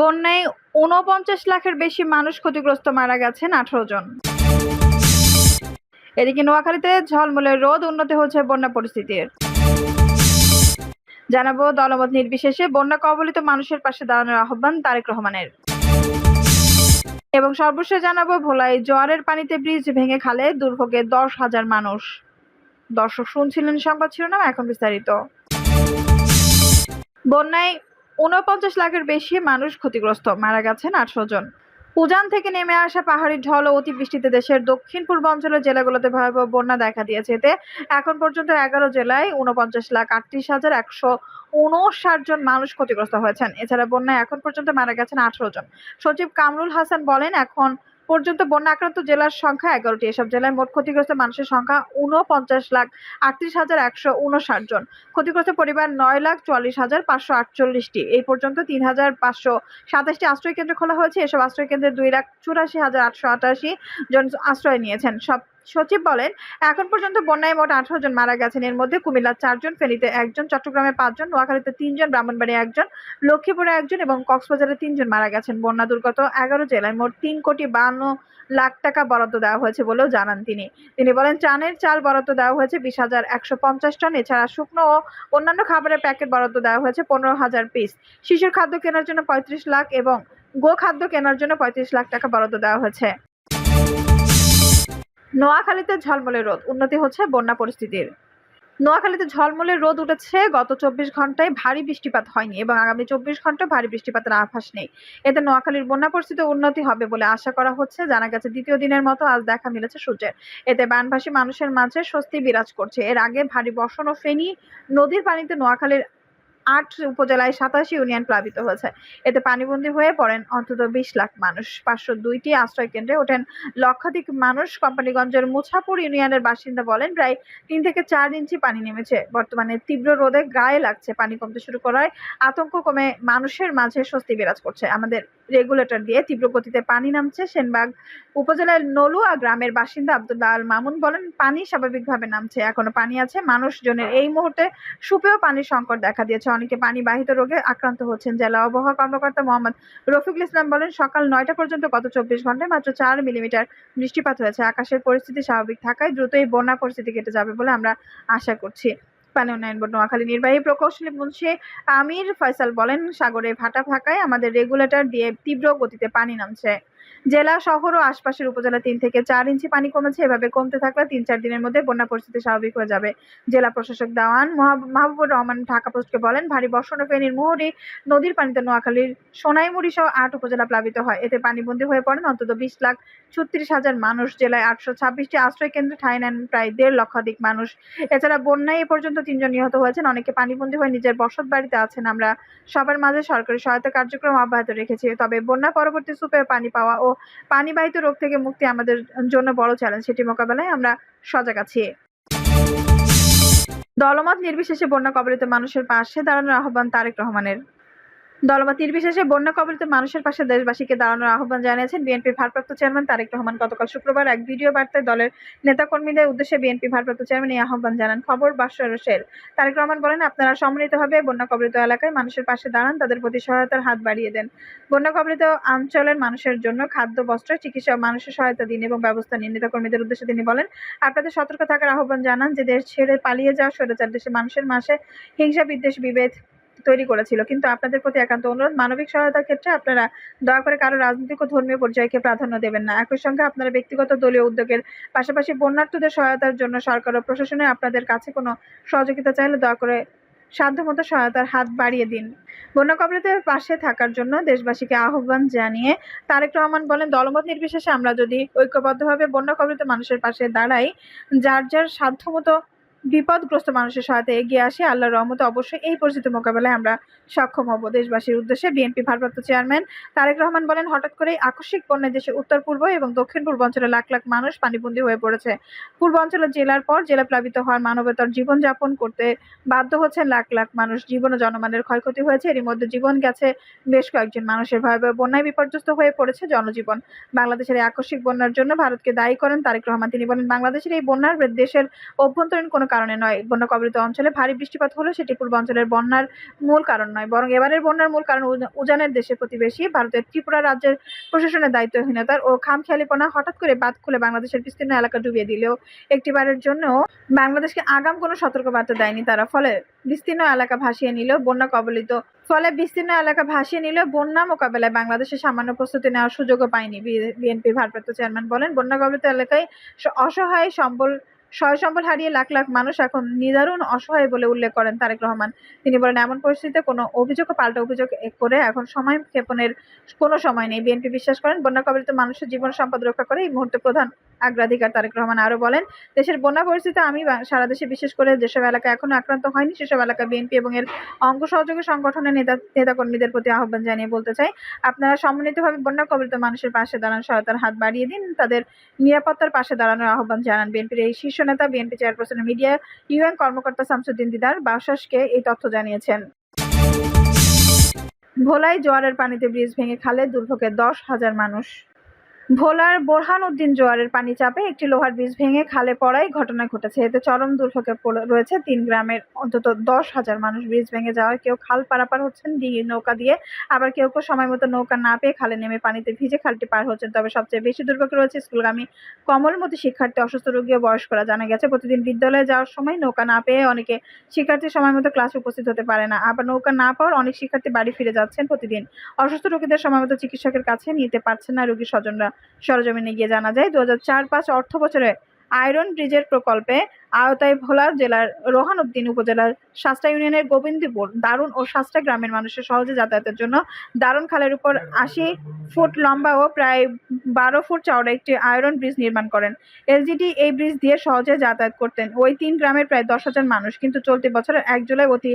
বন্যায় ঊনপঞ্চাশ লাখের বেশি মানুষ ক্ষতিগ্রস্ত মারা গেছেন আঠারো জন। এদিকে নোয়াখালীতে ঝলমলে রোদ, উন্নতি হচ্ছে বন্যা পরিস্থিতির। জানাব দলমত নির্বিশেষে বন্যা কবলিত মানুষের পাশে দাঁড়ানোর আহ্বান তারেক রহমানের। এবং সর্বশেষ জানাব ভোলায় জোয়ারের পানিতে ব্রিজ ভেঙে খালে দুর্ভোগে দশ হাজার মানুষ। দর্শক শুনছিলেন সংবাদ শিরোনাম, এখন বিস্তারিত। বন্যায় ঊনপঞ্চাশ লাখের বেশি মানুষ ক্ষতিগ্রস্ত, মারা গেছেন আটশো জন। উজান থেকে নেমে আসা পাহাড়ি ঢল ও অতিবৃষ্টিতে দেশের দক্ষিণ পূর্বাঞ্চলের জেলাগুলোতে ভয়াবহ বন্যা দেখা দিয়েছে। এতে এখন পর্যন্ত এগারো জেলায় ঊনপঞ্চাশ লাখ আটত্রিশ হাজার একশো উনষাট জন মানুষ ক্ষতিগ্রস্ত হয়েছেন। এছাড়া বন্যায় এখন পর্যন্ত মারা গেছেন আঠারো জন। সচিব কামরুল হাসান বলেন, এখন পর্যন্ত বন্যা আক্রান্ত জেলার সংখ্যা এগারোটি। এসব জেলায় মোট ক্ষতিগ্রস্ত মানুষের সংখ্যা উনপঞ্চাশ লাখ আটত্রিশ হাজার একশো উনষাট জন। ক্ষতিগ্রস্ত পরিবার নয় লাখ চুয়াল্লিশ হাজার পাঁচশো আটচল্লিশটি। এই পর্যন্ত তিন হাজার পাঁচশো সাতাশটি আশ্রয় কেন্দ্র খোলা হয়েছে। এসব আশ্রয় কেন্দ্রে দুই লাখ চুরাশি হাজার আটশো আটাশি জন আশ্রয় নিয়েছেন। সব সচিব বলেন, এখন পর্যন্ত বন্যায় মোট আঠারো জন মারা গেছেন। এর মধ্যে কুমিল্লার চারজন ফেনীতে একজন, চট্টগ্রামে পাঁচজন নোয়াখালীতে তিনজন ব্রাহ্মণবাড়ি একজন, লক্ষ্মীপুরে একজন এবং কক্সবাজারে তিনজন মারা গেছেন। বন্যা দুর্গত এগারো জেলায় মোট তিন কোটি বান্ন লাখ টাকা বরাদ্দ দেওয়া হয়েছে বলেও জানান তিনি। তিনি বলেন, চানের চাল বরাদ্দ দেওয়া হয়েছে বিশ হাজার একশো পঞ্চাশ টন। এছাড়া শুকনো ও অন্যান্য খাবারের প্যাকেট বরাদ্দ দেওয়া হয়েছে পনেরো হাজার পিস। শিশুর খাদ্য কেনার জন্য পঁয়ত্রিশ লাখ এবং গো খাদ্য কেনার জন্য পঁয়ত্রিশ লাখ টাকা বরাদ্দ দেওয়া হয়েছে। নোয়াখালীতে ঝলমলে রোদ, উন্নতি হচ্ছে বন্যা পরিস্থিতির। নোয়াখালীতে ঝলমলে রোদ উঠেছে, গত চব্বিশ ঘন্টায় ভারী বৃষ্টিপাত হয়নি এবং আগামী চব্বিশ ঘণ্টা ভারী বৃষ্টিপাতের আভাস নেই। এতে নোয়াখালীর বন্যা পরিস্থিতি উন্নতি হবে বলে আশা করা হচ্ছে। জানা গেছে, দ্বিতীয় দিনের মতো আজ দেখা মিলেছে সূর্যের। এতে বানভাসী মানুষের মাঝে স্বস্তি বিরাজ করছে। এর আগে ভারী বর্ষণ ও ফেনী নদীর পানিতে নোয়াখালীর আট উপজেলায় সাতাশি ইউনিয়ন প্লাবিত হয়েছে। এতে পানিবন্দী হয়ে পড়েন অন্তত বিশ লাখ মানুষ। পাঁচশো দুইটি আশ্রয় কেন্দ্রে ওঠেন লক্ষাধিক মানুষ। কোম্পানিগঞ্জের মুছাপুর ইউনিয়নের বাসিন্দা বলেন, প্রায় তিন থেকে চার ইঞ্চি পানি নেমেছে। বর্তমানে তীব্র রোদে গায়ে লাগছে। পানি কমতে শুরু করায় আতঙ্ক কমে মানুষের মাঝে স্বস্তি বিরাজ করছে। আমাদের রেগুলেটর দিয়ে তীব্র গতিতে পানি নামছে সেনবাগ উপজেলার নলুয়া গ্রামের বাসিন্দা আব্দুল্লাহ আল মামুন বলেন, পানি স্বাভাবিকভাবে নামছে। এখনও পানি আছে। মানুষজনের এই মুহূর্তে সুপেয় পানির সংকট দেখা দিয়েছে। অনেকে পানি বাহিত রোগে আক্রান্ত হচ্ছেন। জেলা আবহাওয়া কর্মকর্তা মোহাম্মদ রফিকুল ইসলাম বলেন, সকাল নয়টা পর্যন্ত গত চব্বিশ ঘন্টায় মাত্র চার মিলিমিটার বৃষ্টিপাত হয়েছে। আকাশের পরিস্থিতি স্বাভাবিক থাকায় দ্রুত এই বন্যা পরিস্থিতি কেটে যাবে বলে আমরা আশা করছি। পানি উন্নয়ন বোর্ড, নোয়াখালী নির্বাহী প্রকৌশলী মুন্সি আমির ফয়সাল বলেন, সাগরে ভাটা থাকায় আমাদের রেগুলেটর দিয়ে তীব্র গতিতে পানি নামছে। জেলা, শহর ও আশপাশের উপজেলা তিন থেকে চার ইঞ্চি পানি কমেছে। এভাবে কমতে থাকলে তিন চার দিনের মধ্যে বন্যা পরিস্থিতি স্বাভাবিক হয়ে যাবে। জেলা প্রশাসক দেওয়ান মাহবুবুর রহমান ঢাকা পোস্টকে বলেন, ভারী বর্ষণ ও ফেনীর মুহুরী নদীর পানিতে নোয়াখালীর সোনাইমুড়ি সহ আট উপজেলা প্লাবিত হয়। এতে পানিবন্দী হয়ে পড়েন অন্তত বিশ লাখ ছত্রিশ হাজার মানুষ। জেলায় আটশো ছাব্বিশটি আশ্রয় কেন্দ্রে, ঠাঁই নেন প্রায় দেড় লক্ষাধিক মানুষ। এছাড়া বন্যায় এ পর্যন্ত তিনজন নিহত হয়েছেন। অনেকে পানিবন্দী হয়ে নিজের বসত বাড়িতে আছেন। আমরা সবার মাঝে সরকারি সহায়তা কার্যক্রম অব্যাহত রেখেছি। তবে বন্যা পরবর্তী সুপে পানি পাওয়া ও পানিবাহিত রোগ থেকে মুক্তি আমাদের জন্য বড় চ্যালেঞ্জ সেটি মোকাবেলায় আমরা সজাগ আছি। দলমত নির্বিশেষে বন্যা কবলিত মানুষের পাশে দাঁড়ানোর আহ্বান তারেক রহমানের। দলমত নির্বিশেষে বন্যা কবলিত মানুষের পাশে দেশবাসীকে দাঁড়ানোর আহ্বান জানিয়েছেন বিএনপির ভারপ্রাপ্ত চেয়ারম্যান তারেক রহমান গতকাল শুক্রবার এক ভিডিও বার্তায় দলের নেতাকর্মীদের উদ্দেশ্যে বিএনপি ভারপ্রাপ্ত চেয়ারম্যান এই আহ্বান জানান। খবর বাসরের তারেক রহমান বলেন, আপনারা সম্মিলিতভাবে বন্যা কবলিত এলাকায় মানুষের পাশে দাঁড়ান, তাদের প্রতি সহায়তার হাত বাড়িয়ে দেন। বন্যা কবলিত অঞ্চলের মানুষের জন্য খাদ্য, বস্ত্র, চিকিৎসা মানুষের সহায়তা দিন এবং ব্যবস্থা নিন। নেতাকর্মীদের উদ্দেশ্যে তিনি বলেন, আপনাদের সতর্ক থাকার আহ্বান জানান যে দেশ ছেড়ে পালিয়ে যাওয়া স্বৈরাচার দেশে মানুষের মাসে হিংসা, বিদ্বেষ, বিভেদ তৈরি করেছিল। কিন্তু আপনাদের প্রতি একান্ত অনুরোধ, মানবিক সহায়তার ক্ষেত্রে আপনারা দয়া করে কারও রাজনৈতিক ও ধর্মীয় পর্যায়কে প্রাধান্য দেবেন না। একই সঙ্গে আপনারা ব্যক্তিগত দলীয় উদ্যোগের পাশাপাশি বন্যার্থদের সহায়তার জন্য সরকার ও প্রশাসনে আপনাদের কাছে কোনো সহযোগিতা চাইলে দয়া করে সাধ্যমতো সহায়তার হাত বাড়িয়ে দিন। বন্যা কবলিতের পাশে থাকার জন্য দেশবাসীকে আহ্বান জানিয়ে তারেক রহমান বলেন, দলমত নির্বিশেষে আমরা যদি ঐক্যবদ্ধভাবে বন্যা কবলিত মানুষের পাশে দাঁড়াই, যার যার সাধ্যমতো বিপদগ্রস্ত মানুষের সহায়তা এগিয়ে আসে আল্লাহর রহমতে। অবশ্যই এই পরিস্থিতি মোকাবেলায় আমরা সক্ষম হব। দেশবাসীর উদ্দেশ্যে বিএনপি ভারপ্রাপ্ত চেয়ারম্যান তারেক রহমান বলেন, হঠাৎ করেই আকস্মিক বন্যায় দেশের উত্তর পূর্ব এবং দক্ষিণ পূর্বাঞ্চলে লাখ লাখ মানুষ পানিবন্দী হয়ে পড়েছে। পূর্বাঞ্চলের জেলার পর জেলা প্লাবিত হওয়ার মানবতার জীবনযাপন করতে বাধ্য হচ্ছেন লাখ লাখ মানুষ। জীবন ও জনমানের ক্ষয়ক্ষতি হয়েছে। এরই মধ্যে জীবন গেছে বেশ কয়েকজন মানুষের। ভয়াবহ বন্যায় বিপর্যস্ত হয়ে পড়েছে জনজীবন। বাংলাদেশের এই আকস্মিক বন্যার জন্য ভারতকে দায়ী করেন তারেক রহমান। তিনি বলেন, বাংলাদেশের এই বন্যার দেশের অভ্যন্তরীণ কোনো কারণে নয়। বন্যা কবলিত অঞ্চলে ভারী বৃষ্টিপাত হলেও সেটি পূর্বাঞ্চলের বন্যার মূল কারণ নয়। বরং এবারের বন্যার মূল কারণ উজানের দেশের প্রতিবেশী ভারতের ত্রিপুরা রাজ্যের প্রশাসনের দায়িত্বহীনতার ও খামখেয়ালিপনা হঠাৎ করে বাদ খুলে বাংলাদেশের বিস্তীর্ণ এলাকা ডুবিয়ে দিলেও একটিবারের জন্য বাংলাদেশকে আগাম কোনো সতর্কবার্তা দেয়নি তারা। ফলে বিস্তীর্ণ এলাকা ভাসিয়ে নিল বন্যা কবলিত ফলে বিস্তীর্ণ এলাকা ভাসিয়ে নিলেও বন্যা মোকাবেলায় বাংলাদেশের সামান্য প্রস্তুতি নেওয়ার সুযোগও পায়নি বিএনপির ভারপ্রাপ্ত চেয়ারম্যান বলেন, বন্যা কবলিত এলাকায় অসহায়, সম্বল সয় সম্বল হারিয়ে লাখ লাখ মানুষ এখন নিদারুণ অসহায় বলে উল্লেখ করেন তারেক রহমান। তিনি বলেন, এমন পরিস্থিতিতে কোনো অভিযোগ পাল্টা অভিযোগ করে এখন সময় ক্ষেপণের কোনো সময় নেই। বিএনপি বিশ্বাস করেন বন্যা কবলিত মানুষের জীবন সম্পদ রক্ষা করে এই মুহূর্তে প্রধান অগ্রাধিকার তারেক রহমান আরও বলেন, দেশের বন্যা পরিস্থিতি আমি সারা দেশে বিশেষ করে যেসব এলাকা এখনও আক্রান্ত হয়নি, সেসব এলাকা বিএনপি এবং এর অঙ্গ সহযোগী সংগঠনের নেতা, নেতাকর্মীদের প্রতি আহ্বান জানিয়ে বলতে চাই, আপনারা সমন্বিতভাবে বন্যা কবলিত মানুষের পাশে দাঁড়ান, সহায়তার হাত বাড়িয়ে দিন, তাদের নিরাপত্তার পাশে দাঁড়ানোর আহ্বান জানান। বিএনপির এই শীর্ষ নেতা, বিএনপি চেয়ারপারসনের মিডিয়া, ইউএন কর্মকর্তা শামসুদ্দিন দিদার বাসাসকে এই তথ্য জানিয়েছেন। ভোলায় জোয়ারের পানিতে ব্রিজ ভেঙে খালে দুর্ভোগে দশ হাজার মানুষ। ভোলার বোরহান উদ্দিন জোয়ারের পানি চাপে একটি লোহার ব্রিজ ভেঙে খালে পড়ায় ঘটনা ঘটেছে। এতে চরম দুর্ভোগে রয়েছে তিন গ্রামের অন্তত দশ হাজার মানুষ। ব্রিজ ভেঙে যাওয়ায় কেউ খাল পারাপার হচ্ছেন, ডিঙি নৌকা দিয়ে আবার কেউ কেউ সময় মতো নৌকা না পেয়ে খালে নেমে পানিতে ভিজে খালটি পার হচ্ছেন। তবে সবচেয়ে বেশি দুর্ভোগে রয়েছে স্কুলগামী কমলমতি শিক্ষার্থী, অসুস্থ রোগী ও বয়স্করা। জানা গেছে, প্রতিদিন বিদ্যালয়ে যাওয়ার সময় নৌকা না পেয়ে অনেকে শিক্ষার্থী সময় মতো ক্লাসে উপস্থিত হতে পারে না। আবার নৌকা না পাওয়ার অনেক শিক্ষার্থী বাড়ি ফিরে যাচ্ছেন প্রতিদিন। অসুস্থ রোগীদের সময় মতো চিকিৎসকের কাছে নিতে পারছেন না রোগীর স্বজনরা। সরজমিনে গিয়ে জানা যায় দু হাজার চার পাঁচ অর্থ বছরে আয়রন ব্রিজের প্রকল্পে আওতায় ভোলা জেলার রোহানউদ্দিন উপজেলার শাস্তা ইউনিয়নের গোবিন্দপুর দারুণ ও শাস্তা গ্রামের মানুষের সহজে যাতায়াতের জন্য দারুণ খালের উপর আশি ফুট লম্বা ও প্রায় বারো ফুট চওড়া একটি আয়রন ব্রিজ নির্মাণ করেন। এলজিডি এই ব্রিজ দিয়ে সহজে যাতায়াত করতেন। ওই তিন গ্রামের প্রায় দশ হাজার মানুষ, কিন্তু চলতি বছরের এক জুলাই অতি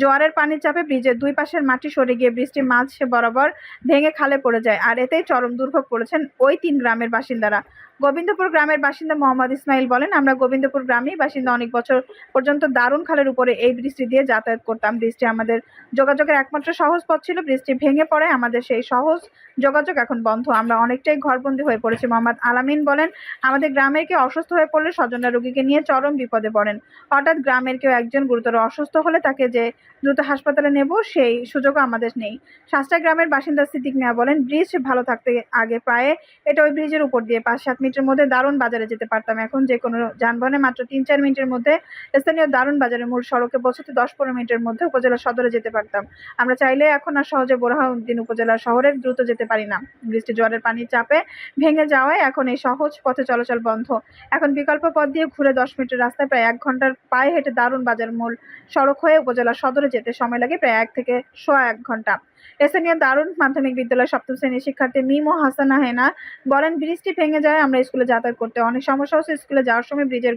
জোয়ারের পানির চাপে ব্রিজের দুই পাশের মাটি সরে গিয়ে ব্রিজটি মাঝ বরাবর ভেঙে খালে পড়ে যায়। আর এতেই চরম দুর্ভোগ পড়েছেন ওই তিন গ্রামের বাসিন্দারা। গোবিন্দপুর গ্রামের বাসিন্দা মোহাম্মদ ইসমাইল বলেন, আমরা গোবিন্দপুর গ্রামেই বাসিন্দা অনেক বছর পর্যন্ত দারুণ খালের উপরে এই ব্রিজটি দিয়ে যাতায়াত করতাম। ব্রিজটি আমাদের যোগাযোগের একমাত্র সহজ পথ ছিল। ব্রিজটি ভেঙে পড়ে আমাদের সেই সহজ যোগাযোগ এখন বন্ধ। আমরা অনেকটাই ঘরবন্দি হয়ে পড়েছি। মোহাম্মদ আলামিন বলেন, আমাদের গ্রামের কেউ অসুস্থ হয়ে পড়লে স্বজনরা রোগীকে নিয়ে চরম বিপদে পড়েন। হঠাৎ গ্রামের কেউ একজন গুরুতর অসুস্থ হলে তাকে যে দ্রুত হাসপাতালে নেব, সেই সুযোগও আমাদের নেই। শাস্তা গ্রামের বাসিন্দা সিদ্দিক মিয়া বলেন, ব্রিজ ভালো থাকতে আগে প্রায় এটা ওই ব্রিজের উপর দিয়ে পাঁচ সাত মিনিটের মধ্যে দারুণ বাজারে যেতে পারতাম। এখন যে কোনো যানবাহনে মাত্র তিন চার মিনিটের মধ্যে স্থানীয় দারুণ বাজারের মূল সড়কে পৌঁছতে দশ পনেরো মিনিটের মধ্যে উপজেলা সদরে যেতে পারতাম। আমরা চাইলে এখন আর সহজে বোরহাউদ্দিন উপজেলা শহরে দ্রুত যেতে পারি না। বৃষ্টি, জোয়ারের পানির চাপে ভেঙে যাওয়ায় এখন এই সহজ পথে চলাচল বন্ধ। এখন বিকল্প পথ দিয়ে ঘুরে দশ মিনিটের রাস্তায় প্রায় এক ঘণ্টার পায়ে হেঁটে দারুণ বাজার মূল সড়ক হয়ে উপজেলা সদরে যেতে সময় লাগে প্রায় এক থেকে সোয়া এক ঘণ্টা। স্থানীয় দারুণ মাধ্যমিক বিদ্যালয়ের সপ্তম শ্রেণির শিক্ষার্থী মিমো হাসানা হেনা বলেন ব্রিজটি ভেঙে যায়, আমরা স্কুলে যাতায়াত করতে অনেক সমস্যা হচ্ছে। স্কুলে যাওয়ার সময় ব্রিজের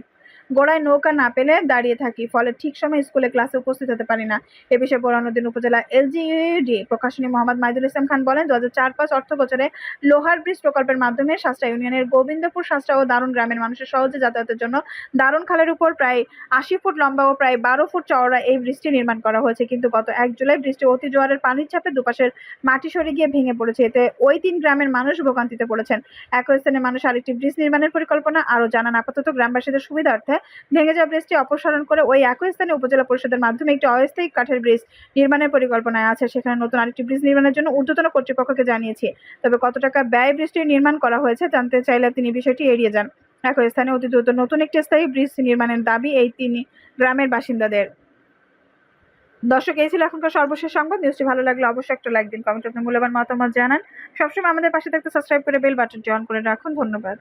গোড়ায় নৌকা না পেলে দাঁড়িয়ে থাকি। ফলে ঠিক সময় স্কুলে ক্লাসে উপস্থিত হতে পারি না। এ বিষয়ে বোরহানুদ্দিন উপজেলা এলজিইডি প্রকাশনী মোহাম্মদ মাইদুল ইসলাম খান বলেন দু হাজার চার পাঁচ অর্থ বছরে লোহার ব্রিজ প্রকল্পের মাধ্যমে শাস্ত্রা ইউনিয়নের গোবিন্দপুর শাস্ত্রা ও দারুণ গ্রামের মানুষের সহজে যাতায়াতের জন্য দারুণ খালের উপর প্রায় আশি ফুট লম্বা ও প্রায় বারো ফুট চওড়া এই ব্রিজটি নির্মাণ করা হয়েছে। কিন্তু গত এক জুলাই বৃষ্টি অতি জোয়ারের পানির চাপে দুপাশের মাটি সরে গিয়ে ভেঙে পড়েছে। এতে ওই তিন গ্রামের মানুষ ভোগান্তিতে পড়েছেন। একই স্থানে মানুষ আরেকটি ব্রিজ নির্মাণের পরিকল্পনা। আরও জানান, আপাতত গ্রামবাসীদের সুবিধার্থে ভেঙে যাওয়া ব্রিজটি অপসারণ করে ওই একই স্থানে উপজেলা পরিষদের মাধ্যমে একটি অস্থায়ী কাঠের ব্রিজ নির্মাণের পরিকল্পনায় আছে। সেখানে নতুন আরেকটি ব্রিজ নির্মাণের জন্য ঊর্ধ্বতন কর্তৃপক্ষকে জানিয়েছি। তবে কত টাকা ব্যয় ব্রিজটি নির্মাণ করা হয়েছে জানতে চাইলে তিনি বিষয়টি এড়িয়ে যান। একই স্থানে অতি দ্রুত নতুন একটি স্থায়ী ব্রিজ নির্মাণের দাবি এই তিন গ্রামের বাসিন্দাদের। দর্শক, এই ছিল এখনকার সর্বশেষ সংবাদ। নিউজটি ভালো লাগলে অবশ্যই একটা লাইক দিন, কমেন্ট আপনার মূল্যবান মতামত জানান। সবসময় আমাদের পাশে থাকতে সাবস্ক্রাইব করে বেল বাটনটি অন করে রাখুন। ধন্যবাদ।